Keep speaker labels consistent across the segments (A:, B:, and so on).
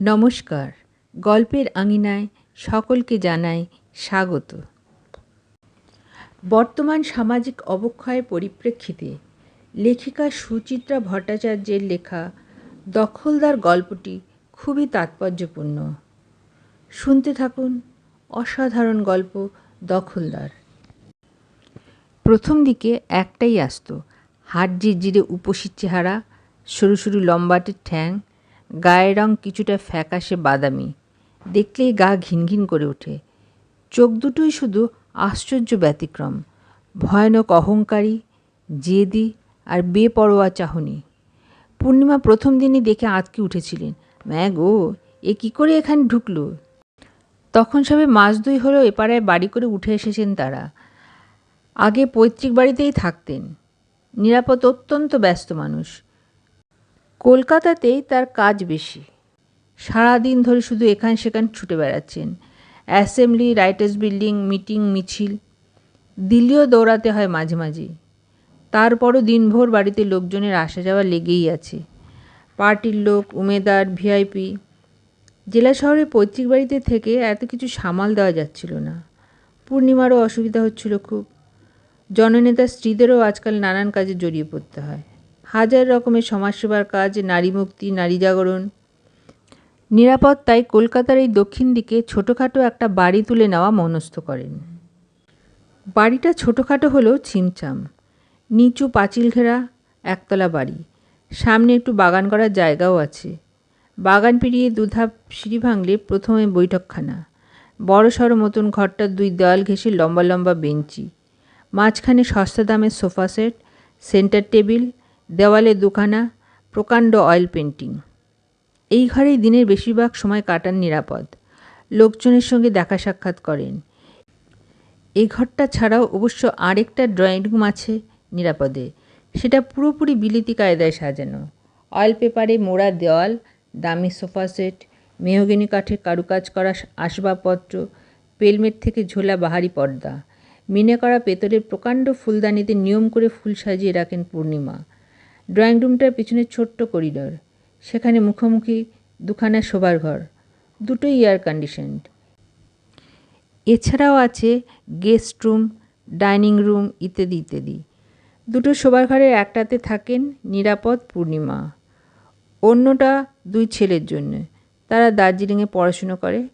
A: নমস্কার। গল্পের আঙিনায় সকলকে জানাই স্বাগত। বর্তমান সামাজিক অবক্ষয়ের পরিপ্রেক্ষিতে লেখিকা সুচিত্রা ভট্টাচার্যের লেখা দখলদার গল্পটি খুবই তাৎপর্যপূর্ণ। শুনতে থাকুন অসাধারণ গল্প দখলদার। প্রথম দিকে একটাই আসতো, হাট জিরজিরে উপসির চেহারা, সরু সরু লম্বাটে ঠ্যাং গায়ের রং কিছুটা ফ্যাকাশে বাদামি। দেখলেই গা ঘিনঘিন করে ওঠে। চোখ দুটোই শুধু আশ্চর্য ব্যতিক্রম। ভয়ানক অহংকারী, জেদি আর বেপরোয়া চাহনি। পূর্ণিমা প্রথম দিনই দেখে আঁতকে উঠেছিলেন। ম্যাগ ও এ কী করে এখানে ঢুকলো? তখন সবে মাস দুই হলেও এপাড়ায় বাড়ি করে উঠে এসেছেন তারা। আগে পৈতৃক বাড়িতেই থাকতেন। নিরাপদ অত্যন্ত ব্যস্ত মানুষ। কলকাতাতেই তার কাজ বেশি। সারাদিন ধরে শুধু এখান সেখান ছুটে বেড়াচ্ছেন। অ্যাসেম্বলি, রাইটার্স বিল্ডিং, মিটিং, মিছিল। দিল্লিও দৌড়াতে হয় মাঝে মাঝে তারপরও দিনভর বাড়িতে লোকজনের আসা যাওয়া লেগেই আছে। পার্টির লোক, উমেদার, ভিআইপি। জেলা শহরে পৈতৃক বাড়িতে থেকে এত কিছু সামাল দেওয়া যাচ্ছিল না। পূর্ণিমারও অসুবিধা হচ্ছিল খুব। জননেতার স্ত্রীদেরও আজকাল নানান কাজে জড়িয়ে পড়তে হয়। হাজার রকমের সমাজসেবার কাজ, নারী মুক্তি, নারী জাগরণ। নিরাপত্তায় কলকাতার এই দক্ষিণ দিকে ছোটোখাটো একটা বাড়ি তুলে নেওয়া মনস্থ করেন। বাড়িটা ছোটোখাটো হলেও ছিমছাম। নিচু পাঁচিল ঘেরা, একতলা বাড়ি। সামনে একটু বাগান করার জায়গাও আছে। বাগান পেরিয়ে দুধাপ সিঁড়ি ভাঙলে প্রথমে বৈঠকখানা। বড় সড়ো মতন ঘরটার দুই দেওয়াল ঘেঁষে লম্বা লম্বা বেঞ্চি। মাঝখানে সস্তা দামের সোফা সেট, সেন্টার টেবিল দেওয়ালে দুখানা প্রকাণ্ড অয়েল পেন্টিং এই ঘরেই দিনের বেশিরভাগ সময় কাটান নিরাপদ। লোকজনের সঙ্গে দেখা সাক্ষাৎ করেন। এই ঘরটা ছাড়াও অবশ্য আরেকটা ড্রয়িং রুম আছে নিরাপদে। সেটা পুরোপুরি বিলিতি কায়দায় সাজানো। অয়েল পেপারে মোড়া দেওয়াল, দামি সোফা সেট মেহগিনি কাঠের কারুকাজ করা আসবাবপত্র, পেলমেট থেকে ঝোলা বাহারি পর্দা। মিনে করা পেতলের প্রকাণ্ড ফুলদানিতে নিয়ম করে ফুল সাজিয়ে রাখেন পূর্ণিমা। ড্রয়িং রুমটার পিছনে ছোট্ট করিডর। সেখানে মুখোমুখি দুখানা শোবার ঘর। দুটোই এয়ার কন্ডিশনড এছাড়াও আছে গেস্ট রুম ডাইনিং রুম ইত্যাদি ইত্যাদি। দুটো শোবার ঘরের একটাতে থাকেন নিরাপদ পূর্ণিমা। অন্যটা দুই ছেলের জন্য। তারা দার্জিলিংয়ে পড়াশুনো করে।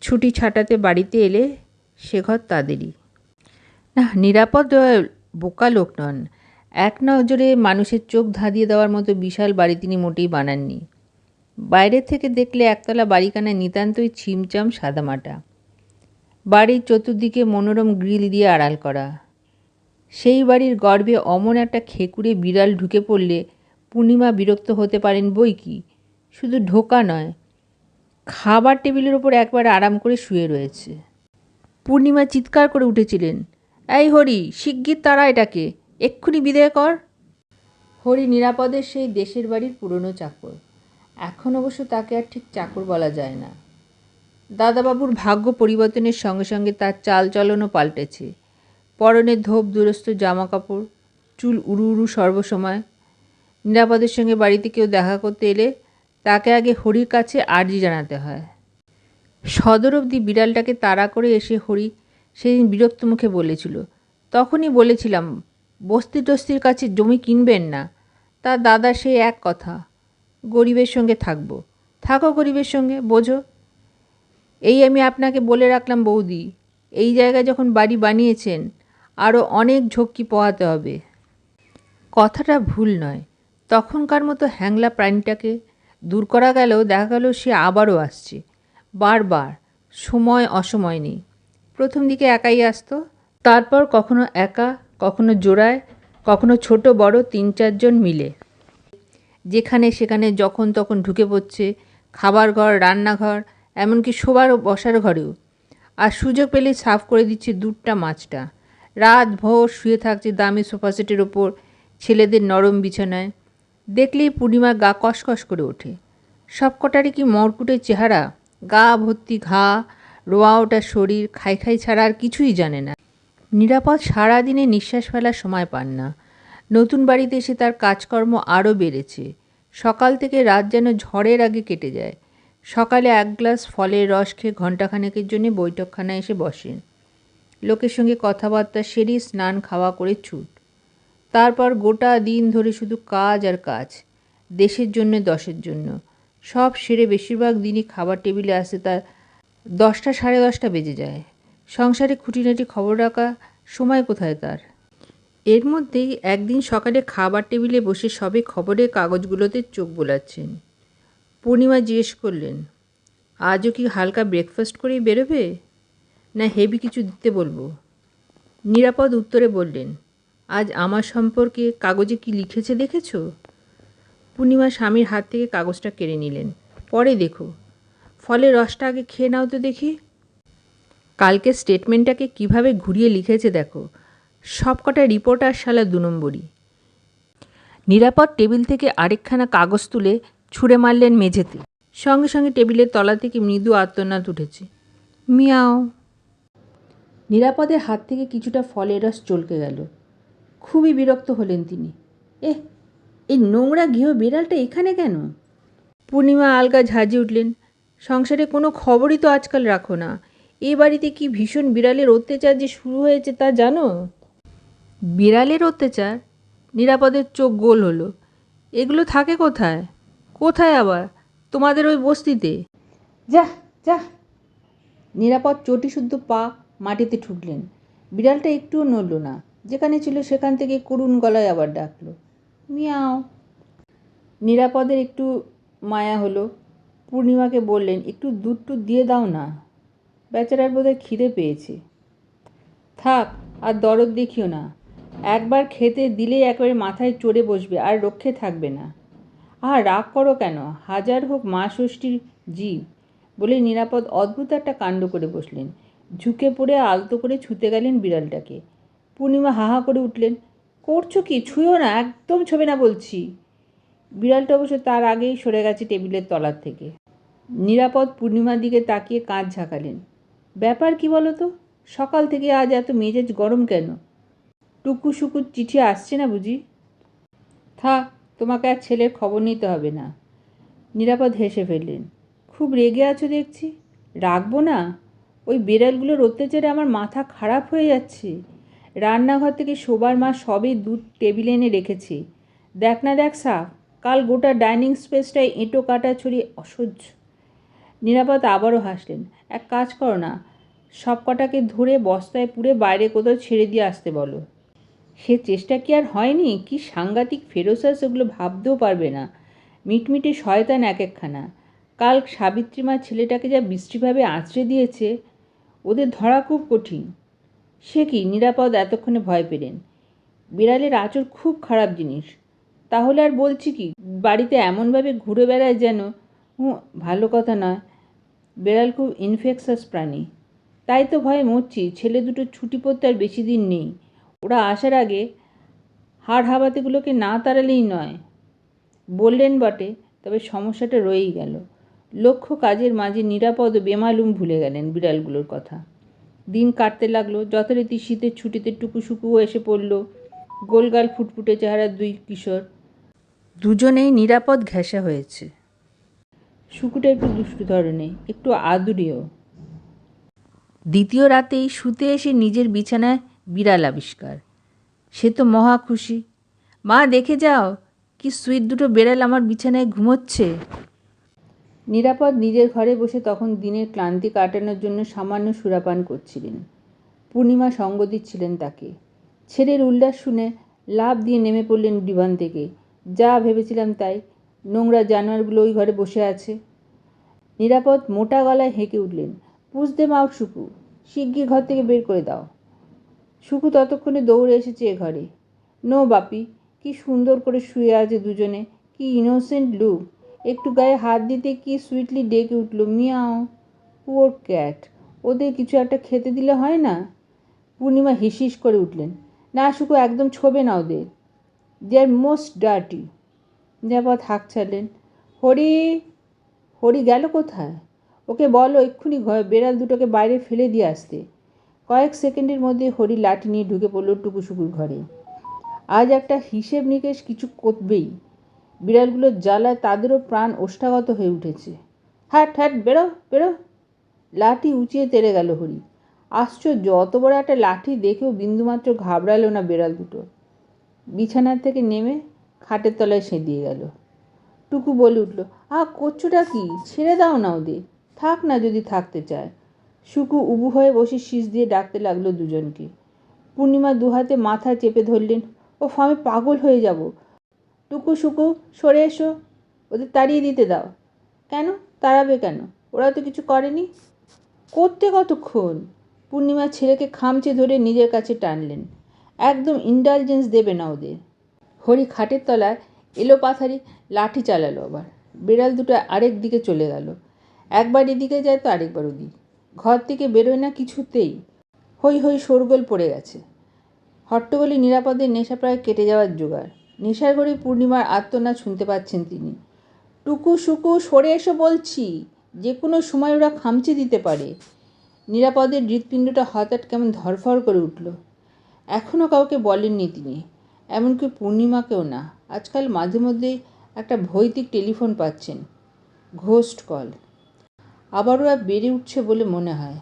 A: ছুটি ছাটাতে বাড়িতে এলে সে ঘর তাদেরই। না, নিরাপদ বোকা লোক নন। এক নজরে মানুষের চোখ ধাঁধিয়ে দেওয়ার মতো বিশাল বাড়ি তিনি মোটেই বানাননি। বাইরে থেকে দেখলে একতলা বাড়িখানা নিতান্তই ছিমচাম সাদামাটা। বাড়ির চতুর্দিকে মনোরম গ্রিল দিয়ে আড়াল করা। সেই বাড়ির গর্ভে অমন একটা খেকুড়ে বিড়াল ঢুকে পড়লে পূর্ণিমা বিরক্ত হতে পারেন বই কি? শুধু ঢোকা নয়, খাবার টেবিলের ওপর একবার আরাম করে শুয়ে রয়েছে। পূর্ণিমা চিৎকার করে উঠেছিলেন, এই হরি, শিগগির তারা এটাকে। এক্ষুনি বিদায় কর। হরি নিরাপদের সেই দেশের বাড়ির পুরনো চাকর। এখন অবশ্য তাকে আর ঠিক চাকর বলা যায় না। দাদাবাবুর ভাগ্য পরিবর্তনের সঙ্গে সঙ্গে তার চালচলনও পাল্টেছে। পরনে ধোপ, দুরস্ত জামা কাপড় চুল উড়ু উড়ু সর্বসময়। নিরাপদের সঙ্গে বাড়িতে কেউ দেখা করতে এলে তাকে আগে হরির কাছে আর্জি জানাতে হয়। সদর অবধি বিড়ালটাকে তাড়া করে এসে হরি সেদিন বিরক্ত মুখে বলেছিল। তখনই বলেছিলাম বস্তি টস্তির কাছে জমি কিনবেন না। তার দাদা সেই এক কথা। গরিবের সঙ্গে থাকব। থাকো গরিবের সঙ্গে, বোঝো। এই আমি আপনাকে বলে রাখলাম বৌদি, এই জায়গায় যখন বাড়ি বানিয়েছেন আরও অনেক ঝক্কি পোহাতে হবে। কথাটা ভুল নয়। তখনকার মতো হ্যাংলা প্রাণীটাকে দূর করা গেলেও দেখা গেল সে আবারও আসছে। বারবার। সময় অসময় নেই। প্রথম দিকে একাই আসতো, তারপর কখনো একা কখনো জোড়ায়, কখনো ছোট, বড় তিন চারজন মিলে। যেখানে সেখানে যখন তখন ঢুকে পড়ছে খাবার ঘর, রান্নাঘর, এমনকি শোবার বসার ঘরেও। আর সুযোগ পেলেই সাফ করে দিচ্ছে দুধটা, মাছটা। রাত ভোর শুয়ে থাকছে দামি সোফা সেটের ওপর ছেলেদের নরম বিছানায়। দেখলেই পূর্ণিমার গা কসকস করে ওঠে। সবকটারই কি মরকুটের চেহারা? গা ভর্তি ঘা, রোয়া ওটা শরীর, খাই খাই ছাড়া আর কিছুই জানে না। নিরাপদ সারাদিনে নিঃশ্বাস ফেলার সময় পান না। নতুন বাড়িতে এসে তার কাজকর্ম আরও বেড়েছে। সকাল থেকে রাত যেন ঝড়ের আগে কেটে যায়। সকালে এক গ্লাস ফলের রস খেয়ে ঘণ্টাখানেকের জন্য বৈঠকখানায় এসে বসেন। লোকের সঙ্গে কথাবার্তা, সেরে স্নান, খাওয়া করে ছুট। তারপর গোটা দিন ধরে শুধু কাজ আর কাজ। দেশের জন্য, দশের জন্য। সব সেরে বেশিরভাগ দিনই খাবার টেবিলে আসে তার দশটা সাড়ে দশটা বেজে যায়। সংসারে খুঁটিনাটি খবর রাখা সময় কোথায় তার? এর মধ্যেই একদিন সকালে খাবার টেবিলে বসে সবে খবরের কাগজগুলোতে চোখ বোলাচ্ছেন। পূর্ণিমা জিজ্ঞেস করলেন, আজও কি হালকা ব্রেকফাস্ট করেই বেরোবে? না হেভি কিছু দিতে বলব? নিরাপদ উত্তরে বললেন, আজ আমার সম্পর্কে কাগজে কি লিখেছে দেখেছ? পূর্ণিমা স্বামীর হাত থেকে কাগজটা কেড়ে নিলেন, পরে দেখো। ফলের রসটা আগে খেয়ে নাও তো দেখি। কালকে স্টেটমেন্টটাকে কীভাবে ঘুরিয়ে লিখেছে দেখো। সবকটা রিপোর্টার শালা দু নম্বরই। নিরাপদ টেবিল থেকে আরেকখানা কাগজ তুলে ছুঁড়ে মারলেন মেঝেতে। সঙ্গে সঙ্গে টেবিলের তলা থেকে মৃদু আত্মনাদ উঠেছে। মিয়াও। নিরাপদের হাত থেকে কিছুটা ফলের রস চলকে গেল। খুবই বিরক্ত হলেন তিনি। এহ, এই নোংরা গৃহ বিড়ালটা এখানে কেন? পূর্ণিমা আলগা ঝাঁজি উঠলেন। সংসারে কোনো খবরই তো আজকাল রাখো না। এ বাড়িতে কি ভীষণ বিড়ালের অত্যাচার যে শুরু হয়েছে তা জানো? বিড়ালের অত্যাচার? নিরাপদের চোখ গোল হলো। এগুলো থাকে কোথায়? কোথায় আবার? তোমাদের ওই বস্তিতে? যা যা নিরাপদ চটিশুদ্ধ পা মাটিতে ঠুকলেন। বিড়ালটা একটুও নড়ল না। যেখানে ছিল সেখান থেকে করুণ গলায় আবার ডাকলো মিয়াও। নিরাপদের একটু মায়া হলো। পূর্ণিমাকে বললেন একটু দুধ টুধ দিয়ে দাও না। বেচারার বোধহয় খিদে পেয়েছে। থাক, আর দরদ দেখিও না। একবার খেতে দিলেই একবারে মাথায় চড়ে বসবে, আর রক্ষে থাকবে না। আর রাগ করো কেন? হাজার হোক মা ষষ্ঠীর জীব বলে নিরাপদ, অদ্ভুত একটা কাণ্ড করে বসলেন। ঝুঁকে পড়ে আলতো করে ছুতে গেলেন বিড়ালটাকে। পূর্ণিমা হাহা করে উঠলেন, করছ কি? ছুঁয়ো না, একদম ছবে না বলছি। বিড়ালটা অবশ্য তার আগেই সরে গেছে টেবিলের তলার থেকে। নিরাপদ পূর্ণিমার দিকে তাকিয়ে কাঁধ ঝাঁকালেন। ব্যাপার কি বলো তো সকাল থেকে আজ এত মেজাজ গরম কেন? টুকু সুকুর চিঠি আসছে না বুঝি? থাক, তোমাকে আর ছেলের খবর নিতে হবে না। নিরাপদ হেসে ফেললেন। খুব রেগে আছো দেখছি? রাখব না? ওই বিড়ালগুলোর অত্যাচারে আমার মাথা খারাপ হয়ে যাচ্ছে। রান্নাঘর থেকে শোবার মা সবে দুধ টেবিলে এনে রেখেছে। দেখ না দেখ সাফ, কাল গোটা ডাইনিং স্পেসটায় এঁটো কাটা ছড়িয়ে অসহ্য। নিরাপদ আবারও হাসলেন, এক কাজ করো না, সব কটাকে ধরে বস্তায় পুরে বাইরে কোথাও ছেড়ে দিয়ে আসতে বলো। সে চেষ্টা কি আর হয়নি? কি সাংঘাতিক ফেরোসাস ওগুলো ভাবতেও পারবে না। মিটমিটে শয়তান এক একখানা। কাল সাবিত্রী মা ছেলেটাকে যা বৃষ্টিভাবে আঁচড়ে দিয়েছে, ওদের ধরা খুব কঠিন। সে কি? নিরাপদ এতক্ষণে ভয় পেলেন। বিড়ালের আঁচড় খুব খারাপ জিনিস। তাহলে আর বলছি কি, বাড়িতে এমনভাবে ঘুরে বেড়ায় যেন ভালো কথা নয়। বিড়াল খুব ইনফেকশাস প্রাণী। তাই তো ভয়ে মরছি, ছেলে দুটো ছুটি পড়তে আর বেশি দিন নেই। ওরা আসার আগে হাড় হাবাতেগুলোকে না তাড়ালেই নয়। বললেন বটে, তবে সমস্যাটা রয়েই গেল। লক্ষ্য কাজের মাঝে নিরাপদ ও বেমালুম ভুলে গেলেন বিড়ালগুলোর কথা। দিন কাটতে লাগল, যথারীতি শীতের ছুটিতে টুকুসুকুও এসে পড়ল। গোলগাল ফুটফুটে চেহারা দুই কিশোর। দুজনেই নিরাপদ ঘেঁষা হয়েছে। শুকুটা একটু দুষ্টু ধরনের একটু আদুরেও। দ্বিতীয় রাতেই শুতে এসে নিজের বিছানায় বিড়াল আবিষ্কার। সে তো মহা খুশি। মা, দেখে যাও, কি সুইট দুটো বেড়াল আমার বিছানায় ঘুমোচ্ছে। নিরাপদ নিজের ঘরে বসে তখন দিনের ক্লান্তি কাটানোর জন্য সামান্য সুরাপান করছিলেন। পূর্ণিমা সঙ্গ দিচ্ছিলেন তাকে। ছেলের উল্লাস শুনে লাভ দিয়ে নেমে পড়লেন ডিভান থেকে। যা ভেবেছিলাম তাই নোংরা জানোয়ারগুলো ওই ঘরে বসে আছে। নিরাপদ মোটা গলায় হেঁকে উঠলেন, পুষ দে মাউট শুকু, শিগগির ঘর থেকে বের করে দাও। শুকু ততক্ষণে দৌড়ে এসেছে এ ঘরে। নো বাপি, কি সুন্দর করে শুয়ে আছে দুজনে, কি ইনোসেন্ট লুক একটু গায়ে হাত দিতে কি সুইটলি ডেকে উঠল, মিয়াও পুয়ার ক্যাট ওদের কিছু একটা খেতে দিলে হয় না? পূর্ণিমা হিসিস করে উঠলেন, না শুকু, একদম ছোবে না ওদের। দে আর মোস্ট ডার্টি নিরাপদ হাঁক ছাড়লেন। হরি হরি গেল কোথায়? ওকে বলো এক্ষুনি ঘর, বেড়াল দুটোকে বাইরে ফেলে দিয়ে আসতে। কয়েক সেকেন্ডের মধ্যে হরি লাঠি নিয়ে ঢুকে পড়ল টুকুসুকুর ঘরে। আজ একটা হিসেব নিকেশ কিছু করবেই। বিড়ালগুলোর জ্বালায় তাদেরও প্রাণ ওষ্ঠাগত হয়ে উঠেছে। হ্যাট হ্যাট বেরো বেরো। লাঠি উঁচিয়ে তেড়ে গেল হরি। আশ্চর্য, অত বড় একটা লাঠি দেখেও বিন্দুমাত্র ঘাবড়ালো না বেড়াল দুটো। বিছানার থেকে নেমে খাটের তলায় সেঁধিয়ে গেল। টুকু বলে উঠল, আ, করছোটা কি? ছেড়ে দাও না ওদের। থাক না যদি থাকতে চায়। শুকু উবু হয়ে বসে শীষ দিয়ে ডাকতে লাগল দুজনকে। পূর্ণিমা দুহাতে মাথা চেপে ধরলেন ও আমি পাগল হয়ে যাব। টুকু শুকু, সরে এসো। ওদের তাড়িয়ে দিতে দাও। কেন? তাড়াবে কেন? ওরা তো কিছু করেনি? করতে কতক্ষণ? পূর্ণিমা ছেলেকে খামচে ধরে নিজের কাছে টানলেন। একদম ইন্টালিজেন্স দেবে না ওদের। হরি খাটের তলায় এলো পাথারি, লাঠি চালালো আবার। বিড়াল দুটো আরেক দিকে চলে গেল। একবার এদিকে যায় তো আরেকবার ওদিক। ঘর থেকে বেরোয় না কিছুতেই। হই হই শোরগোল পড়ে গেছে। হট্টগোলে নিরাপদে নেশা প্রায় কেটে যাওয়ার জোগাড়। নেশার ঘরে পূর্ণিমার আত্মনাদ শুনতে পাচ্ছেন তিনি। টুকু সুকু সরে এসো বলছি, যে কোনো সময় ওরা খামচে দিতে পারে। নিরাপদের হৃৎপিণ্ডটা হঠাৎ কেমন ধরফর করে উঠল। এখনও কাউকে বলেননি তিনি। এমনকি পূর্ণিমাকেও না, আজকাল মাঝে মধ্যে একটা ভৌতিক টেলিফোন পাচ্ছেন, ঘোস্ট কল। আবার ওরা বেড়ে উঠছে বলে মনে হয়।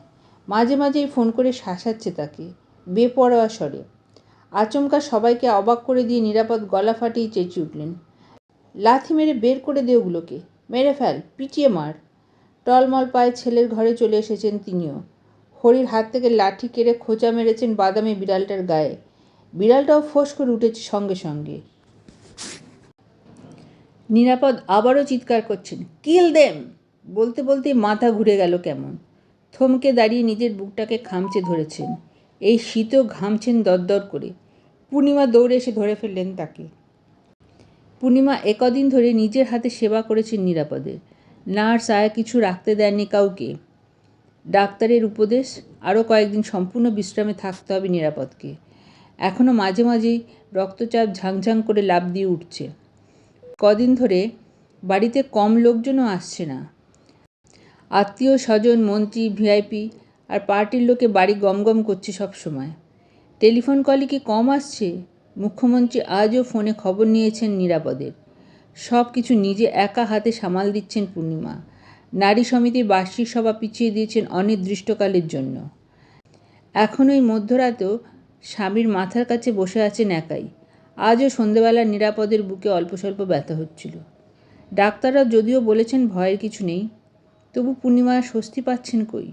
A: মাঝে মাঝেই ফোন করে শাসাচ্ছে তাকে, বেপরোয়া স্বরে। আচমকা সবাইকে অবাক করে দিয়ে নিরাপদ গলা ফাটিয়ে চেঁচিয়ে উঠলেন। লাথি মেরে বের করে দে ওগুলোকে। মেরে ফেল, পিটিয়ে মার। টলমল পায়ে ছেলের ঘরে চলে এসেছেন তিনিও। হরির হাত থেকে লাঠি কেড়ে খোঁচা মেরেছেন বাদামি বিড়ালটার গায়ে। বিড়ালটাও ফোঁস করে উঠেছে সঙ্গে সঙ্গে। নিরাপদ আবারও চিৎকার করছেন, কিল দেম! বলতে বলতেই মাথা ঘুরে গেল কেমন। থমকে দাঁড়িয়ে নিজের বুকটাকে খামচে ধরেছেন। এই শীতও ঘামছেন দরদর করে। পূর্ণিমা দৌড়ে এসে ধরে ফেললেন তাকে। পূর্ণিমা একদিন ধরে নিজের হাতে সেবা করেছেন নিরাপদে নার্স আয়া কিছু রাখতে দেননি কাউকে। ডাক্তারের উপদেশ, আরও কয়েকদিন সম্পূর্ণ বিশ্রামে থাকতে হবে নিরাপদকে। এখনও মাঝে মাঝেই রক্তচাপ ঝাংঝাং করে লাভ দিয়ে উঠছে। কদিন ধরে বাড়িতে কম লোকজনও আসছে না। আত্মীয় স্বজন, মন্ত্রী, ভিআইপি আর পার্টির লোকে বাড়ি গমগম করছে সব সময়। টেলিফোন কলই কি কম আসছে? মুখ্যমন্ত্রী আজও ফোনে খবর নিয়েছেন নিরাপদের। সব কিছু নিজে একা হাতে সামাল দিচ্ছেন পূর্ণিমা। নারী সমিতির বার্ষিক সভা পিছিয়ে দিয়েছেন অনির্দিষ্টকালের জন্য। এখন ওই মধ্যরাতেও স্বামীর মাথার কাছে বসে আছেন একাই। আজও সন্ধেবেলা নিরাপদের বুকে অল্প স্বল্প ব্যথা হচ্ছিল। ডাক্তাররা যদিও বলেছেন ভয়ের কিছু নেই, তবু পূর্ণিমা স্বস্তি পাচ্ছেন কই?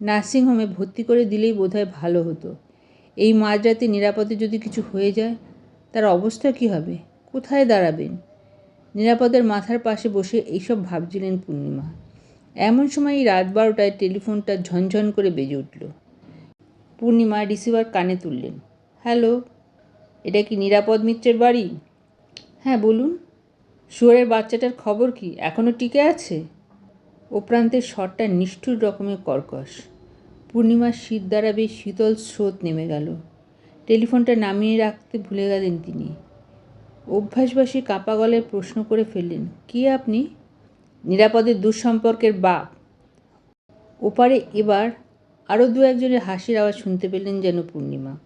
A: নার্সিংহোমে ভর্তি করে দিলেই বোধহয় ভালো হতো। এই মাঝরাতে নিরাপদে যদি কিছু হয়ে যায়, তার অবস্থা কী হবে? কোথায় দাঁড়াবেন? নিরাপদের মাথার পাশে বসে এইসব ভাবছিলেন পূর্ণিমা। এমন সময় রাত বারোটায় টেলিফোনটা ঝনঝন করে বেজে উঠল। পূর্ণিমা রিসিভার কানে তুললেন। হ্যালো, এটা কি নিরাপদ মিত্রের বাড়ি? হ্যাঁ বলুন। শুয়োরের বাচ্চাটার খবর কি? এখনও টিকে আছে? ও প্রান্তের স্বরটা নিষ্ঠুর রকমের কর্কশ। পূর্ণিমার শীত দ্বারা বেশ শীতল স্রোত নেমে গেল। টেলিফোনটা নামিয়ে রাখতে ভুলে গেলেন তিনি। অভ্যাসবাসী কাঁপা গলায় প্রশ্ন করে ফেললেন, কে আপনি? নিরাপদের দুঃসম্পর্কের বাপ। ওপারে এবার আরও দু একজনের হাসির আওয়াজ শুনতে পেলেন যেন পূর্ণিমা।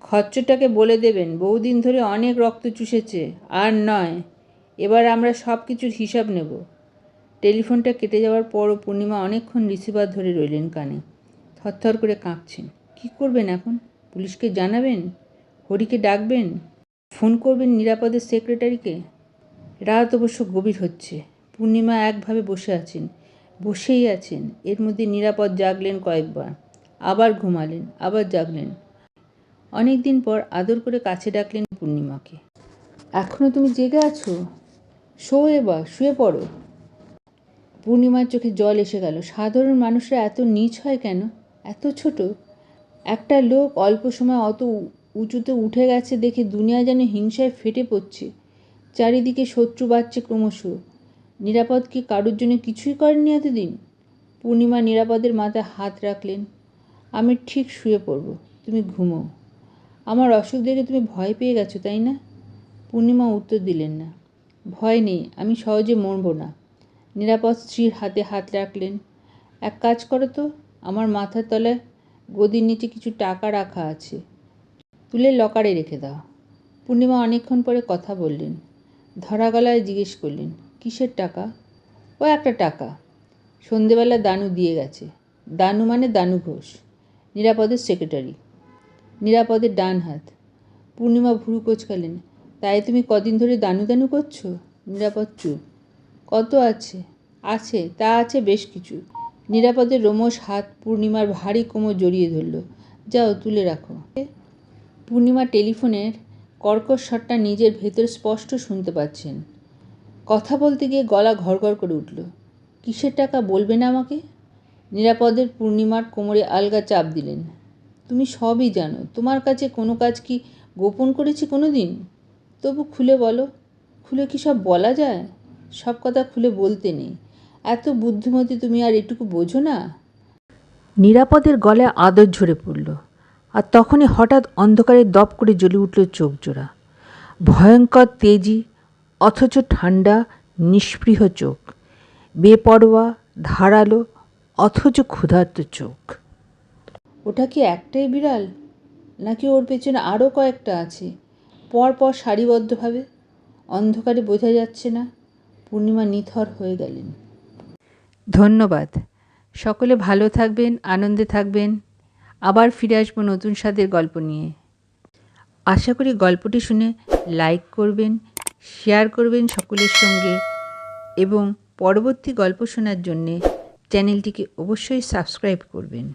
A: খচ্চরটাকে বলে দেবেন, বহুদিন ধরে অনেক রক্ত চুষেছে, আর নয়, এবার আমরা সব কিছুর হিসাব নেব। টেলিফোনটা কেটে যাওয়ার পরও পূর্ণিমা অনেকক্ষণ রিসিভার ধরে রইলেন কানে। থরথর করে কাঁপছেন। কি করবেন এখন? পুলিশকে জানাবেন? হরিকে ডাকবেন? ফোন করবেন নিরাপদের সেক্রেটারিকে? রাত অবশ্য গভীর হচ্ছে। পূর্ণিমা একভাবে বসে আছেন। বসেই আছেন। এর মধ্যে নিরাপদ জাগলেন কয়েকবার। আবার ঘুমালেন, আবার জাগলেন। অনেক দিন পর আদর করে কাছে ডাকলেন পূর্ণিমাকে। এখনও তুমি জেগে আছো? শো এবার, শুয়ে পড়ো। পূর্ণিমার চোখে জল এসে গেল। সাধারণ মানুষরা এত নিচ হয় কেন? এত ছোট? একটা লোক অল্প সময় অত উঁচুতে উঠে গেছে দেখে দুনিয়া যেন হিংসায় ফেটে পড়ছে। চারিদিকে শত্রু বাড়ছে ক্রমশ। নিরাপদ কি কারোর জন্য কিছুই করেননি এতদিন? পূর্ণিমা নিরাপদের মাথায় হাত রাখলেন। আমি ঠিক শুয়ে পড়ব, তুমি ঘুমো আমার অসুখ দেখে তুমি ভয় পেয়ে গেছো, তাই না? পূর্ণিমা উত্তর দিলেন না। ভয় নেই, আমি সহজে মরব না। নিরাপদ স্ত্রীর হাতে হাত রাখলেন। এক কাজ করো তো, আমার মাথার তলায় গদির নিচে কিছু টাকা রাখা আছে। তুলে লকারে রেখে দাও। পূর্ণিমা অনেকক্ষণ পরে কথা বললেন। ধরা গলায় জিজ্ঞেস করলেন কিসের টাকা? ও, একটা টাকা। সন্ধেবেলা দানু দিয়ে গেছে। দানু মানে দানু ঘোষ, নিরাপদের সেক্রেটারি। নিরাপদের ডান হাত। পূর্ণিমা ভুরু কোচকালেন। তাই তুমি কদিন ধরে দানু দানু করছ? নিরাপদ চুপ। কত আছে? আছে, তা আছে বেশ কিছু। নিরাপদের রোমশ হাত পূর্ণিমার ভারী কোমর জড়িয়ে ধরল। যাও, তুলে রাখো। পূর্ণিমা টেলিফোনের কর্কশ স্বরটা নিজের ভেতর স্পষ্ট শুনতে পাচ্ছেন। কথা বলতে গিয়ে গলা ঘরঘর করে উঠল। কিসের টাকা বলবে না আমাকে? নিরাপদের পূর্ণিমার কোমরে আলগা চাপ দিলেন। তুমি সবই জানো, তোমার কাছে কোনো কাজ কি গোপন করেছি কোনো দিন তবু খুলে বলো, খুলে কি সব বলা যায়? সব কথা খুলে বলতে নেই। এত বুদ্ধিমতী তুমি আর এটুকু বোঝো না? নিরাপদের গলায় আদর ঝরে পড়ল, আর তখনই হঠাৎ অন্ধকারে দপ করে জ্বলে উঠল চোখ জোড়া ভয়ঙ্কর তেজি অথচ ঠান্ডা নিষ্পৃহ চোখ। বেপরোয়া ধারালো অথচ ক্ষুধার্ত চোখ। ওটা কি একটাই বিড়াল? নাকি ওর পেছনে আরও কয়েকটা আছে? পর পর সারিবদ্ধভাবে। অন্ধকারে বোঝা যাচ্ছে না পূর্ণিমা নিথর হয়ে গেলেন। ধন্যবাদ। সকলে ভালো থাকবেন আনন্দে থাকবেন। আবার ফিরে আসব নতুন স্বাদের গল্প নিয়ে। আশা করি গল্পটি শুনে লাইক করবেন শেয়ার করবেন সকলের সঙ্গে এবং পরবর্তী গল্প শোনার জন্যে চ্যানেলটিকে অবশ্যই সাবস্ক্রাইব করবেন।